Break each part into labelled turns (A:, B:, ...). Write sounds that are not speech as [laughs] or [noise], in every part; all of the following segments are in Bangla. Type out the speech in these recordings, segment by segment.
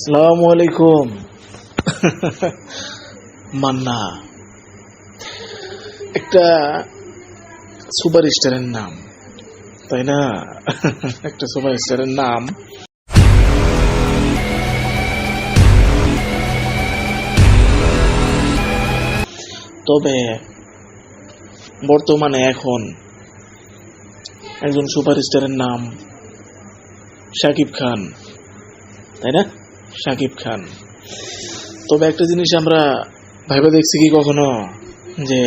A: আসসালামু আলাইকুম। মান্না, একটা সুপার স্টারের নাম, তাই না? একটা সুপার স্টারের নাম। তবে বর্তমানে এখন একজন সুপারস্টারের নাম শাকিব খান, তাই না? শাকিব খান। তবে একটা জিনিস আমরা ভেবে দেখছি কি কখনো যে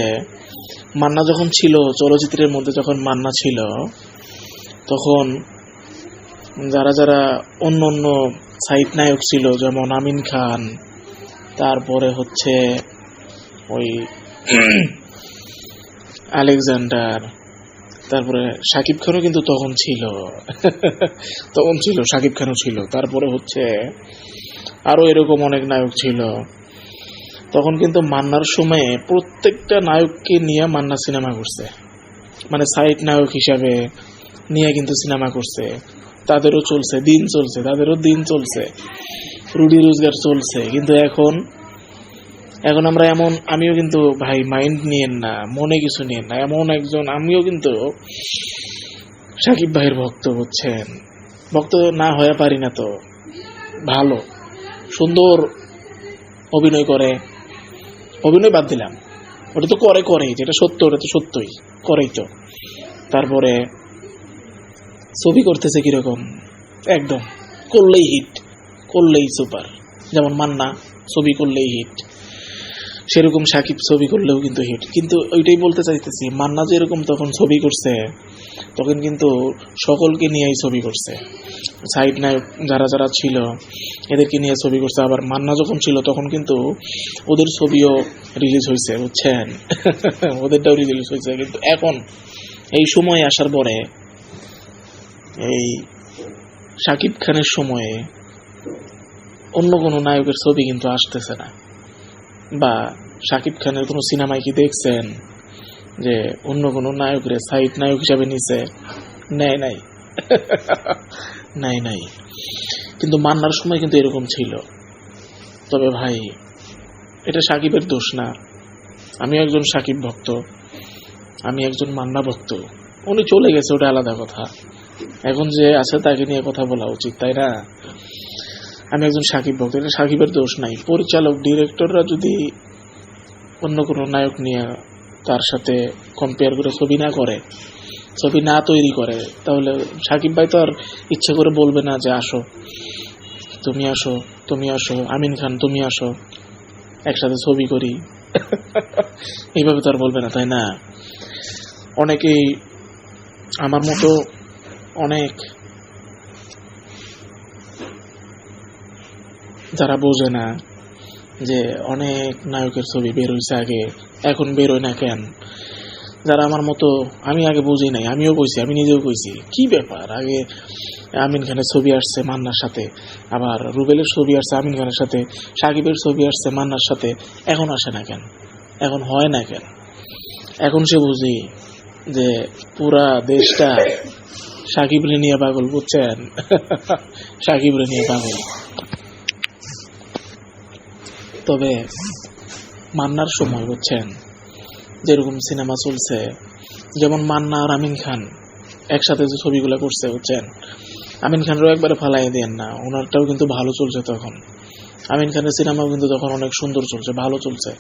A: মান্না যখন ছিল চলচ্চিত্রের মধ্যে যখন মান্না ছিল তখন যারা যারা অন্য অন্য সাইড নায়ক ছিল যেমন আমিন খান তারপরে হচ্ছে ওই আলেকজান্ডার তারপরে শাকিব খানও কিন্তু তখন ছিল। [laughs] তখন ছিল শাকিব খানও ছিল। তারপরে হচ্ছে আরও এরকম অনেক নায়ক ছিল। তখন কিন্তু মান্নার সময়ে প্রত্যেকটা নায়ককে নিয়ে মান্না সিনেমা করছে। মানে সাইড নায়ক হিসাবে নিয়ে কিন্তু সিনেমা করছে। তাদেরও চলছে, দিন চলছে, তাদেরও দিন চলছে। রুডি রোজগার চলছে। কিন্তু এখন এখন আমরা এমন, আমিও কিন্তু ভাই মাইন্ড নিয়েন না, মনে কিছু নিয়েন না। এমন একজন, আমিও কিন্তু সাকিব ভাইয়ের ভক্ত, বুঝছেন? ভক্ত না হয়ে পারি না তো। ভালো। সুন্দর অভিনয় করে। অভিনয় বাদ দিলাম। ওটা তো করে, করেই। যেটা সত্য, ওটা তো সত্যই। করেই তো। তারপরে ছবি করতেছে কীরকম? একদম। করলেই হিট করলেই সুপার যেমন মান্না, ছবি করলেই হিট সেরকম সাকিব ছবি করলেও কিন্তু হিট কিন্তু ওইটাই বলতে চাইতেছি, মান্না যেরকম তখন ছবি করছে, তখন কিন্তু সকলকে নিয়েই ছবি করছে। সাইড নায়ক যারা যারা ছিল, এদেরকে নিয়ে ছবি করছে। আবার মান্না যখন ছিল, তখন কিন্তু ওদের ছবিও রিলিজ হয়েছে, বুঝছেন? [laughs] ওদেরটাও রিলিজ হয়েছে। কিন্তু এখন, এই সময় আসার পরে, এই সাকিব খানের সময়ে অন্য কোনো নায়কের ছবি কিন্তু আসতেছে না। বা শাকিব খানের কোনো সিনেমায় কি দেখছেন? যে অন্য কোনো নায়করে সাইড নায়ক হিসাবে নিছে? নেয় নাই। [laughs] নাই নাই। কিন্তু মান্নার সময় কিন্তু এরকম ছিল। তবে ভাই, এটা সাকিবের দোষ না। আমি একজন সাকিব ভক্ত। আমি একজন মান্না ভক্ত। উনি চলে গেছে, ওটা আলাদা কথা। এখন যে আছে তাকে নিয়ে কথা বলা উচিত, তাই না? আমি একজন সাকিব ভক্ত এটা সাকিবের দোষ নাই। পরিচালক, ডিরেক্টররা যদি অন্য কোনো নায়ক নিয়ে তার সাথে কম্পেয়ার করে ছবি না করে, ছবি না তৈরি করে, তাহলে সাকিব ভাই তো আর ইচ্ছে করে বলবে না যে আসো। তুমি আসো তুমি আসো, আমিন খান, তুমি আসো, একসাথে ছবি করি। এইভাবে তো আর বলবে না, তাই না? অনেকেই আমার মতো অনেক যারা বোঝে না যে অনেক নায়কের ছবি বের হয়েছে আগে, এখন বেরোয় না কেন? যারা আমার মতো, আমি আগে বুঝি নাই, আমিও কইছি, আমি নিজেও কইছি, কি ব্যাপার? আগে আমিন খানের ছবি আসছে মান্নার সাথে, আবার রুবেলের ছবি আসছে আমিন খানের সাথে, সাকিবের ছবি আসছে মান্নার সাথে, এখন আসে না কেন? এখন হয় না কেন? এখন সে বুঝি যে পুরা দেশটা সাকিবরে নিয়ে পাগল, বুঝছেন? [laughs] সাকিবরে নিয়ে পাগল। তবে মান্নার সময়, বুঝছেন? যেরকম সিনেমা চলছে, যেমন মান্না আর আমিন খান একসাথে যে ছবিগুলো করছে, বুঝছেন? আমিন খানরাও একবারে ফালাই দেন না, ওনারটাও কিন্তু ভালো চলছে তখন। আমিন খানের সিনেমাও কিন্তু তখন অনেক সুন্দর চলছে, ভালো চলছে,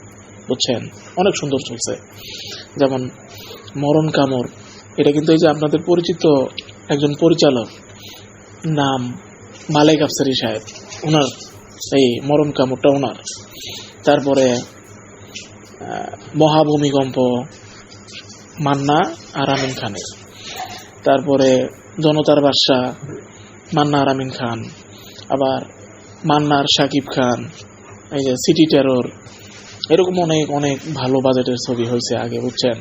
A: বুঝছেন? অনেক সুন্দর চলছে। যেমন মরণ কামড়, এটা কিন্তু এই যে আপনাদের পরিচিত একজন পরিচালক, নাম মালেক আফসারি সাহেব, ওনার এই মরণ কামড়টা ওনার তারপরে মহাভূমিকম্প মান্না আর আমিন খানের। তারপরে জনতার বাদশাহ মান্না আর আমিন খান, আবার মান্নার শাকিব খান, এই যে সিটি টেরর, এরকম অনেক অনেক ভালো বাজেটের ছবি হয়েছে আগে, বুঝছেন?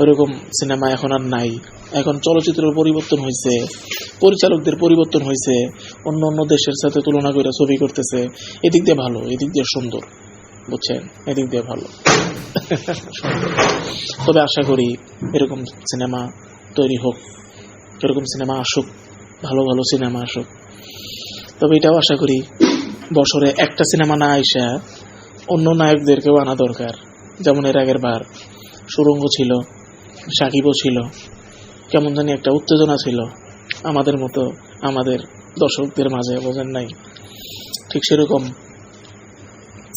A: ওইরকম সিনেমা এখন আর নাই। এখন চলচ্চিত্রের পরিবর্তন হয়েছে। পরিচালকদের পরিবর্তন হয়েছে, অন্য অন্য দেশের সাথে তুলনা করে ছবি করতেছে, এদিক দিয়ে ভালো, এদিক দিয়ে সুন্দর, বুঝছেন? এদিক দিয়ে ভালো। তবে আশা করি এরকম সিনেমা তৈরি হোক, এরকম সিনেমা আসুক, ভালো ভালো সিনেমা আসুক। তবে এটাও আশা করি বছরে একটা সিনেমা না আইসা অন্য নায়কদেরকেও আনা দরকার। যেমন এর আগের বার সুরঙ্গ ছিল, সাকিবও ছিল, কেমন জানি একটা উত্তেজনা ছিল। আমাদের মতো আমাদের দর্শকদের মাঝে বোঝেন নাই। ঠিক সেরকম।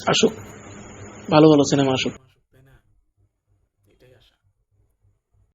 A: আসুক। ভালো ভালো সিনেমা আসুক।